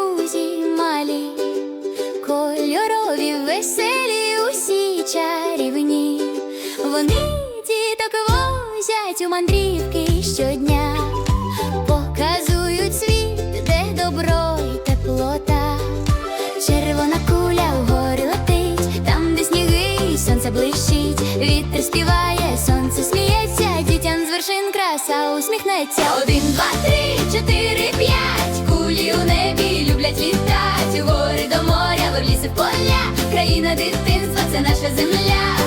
друзі малі, кольорові, веселі, усі чарівні, вони діток возять у мандрівки щодня, показують світ, де добро і теплота, червона куля вгорі летить, там, де сніги, і сонце блищить, вітер співає, сонце сміється, дітям з вершин краса усміхнеться. Один, два, три. Наша земля.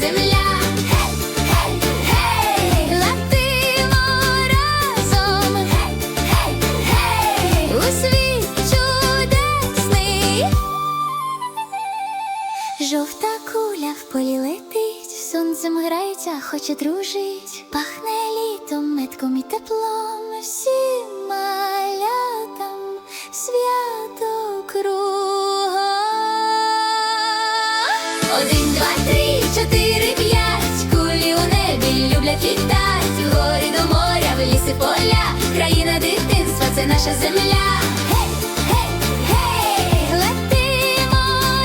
Земля. Гей, гей, гей, летимо разом. У світ чудесний. Жовта куля в полі летить, сонцем грається, хоче дружить, пахне літом, метком і теплом, всім малятам свято кругом. Один, два, три, наша земля. Гей, гей, гей, летимо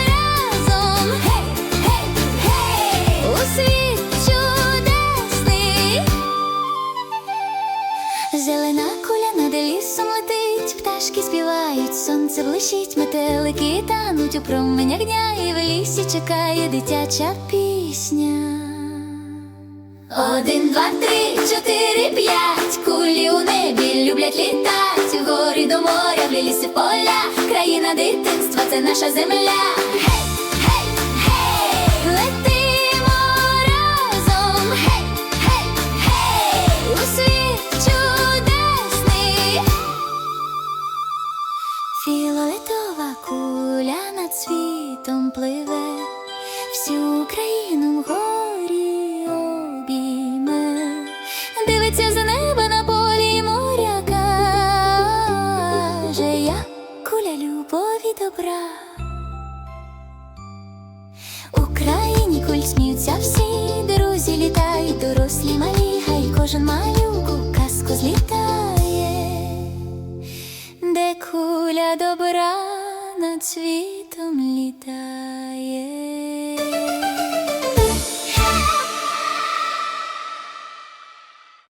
разом. Гей, чудесний. Зелена куля над лісом летить, пташки співають, сонце блищить, метелики тануть у променях дня, і в лісі чекає дитяча пісня. Один, два, три, чотири, п'ять. Кулі у небі люблять літать. До моря, в ліси поля. Країна дитинства це наша земля. Гей, гей, гей, летимо разом. Гей, гей, гей, у чудесний. Фіолетова куля над світом пливе, всю Україну вгорі добра. Україні країні куль сміються всі, друзі літають, дорослі малі, хай кожен малюк у казку злітає де куля добра над світом літає.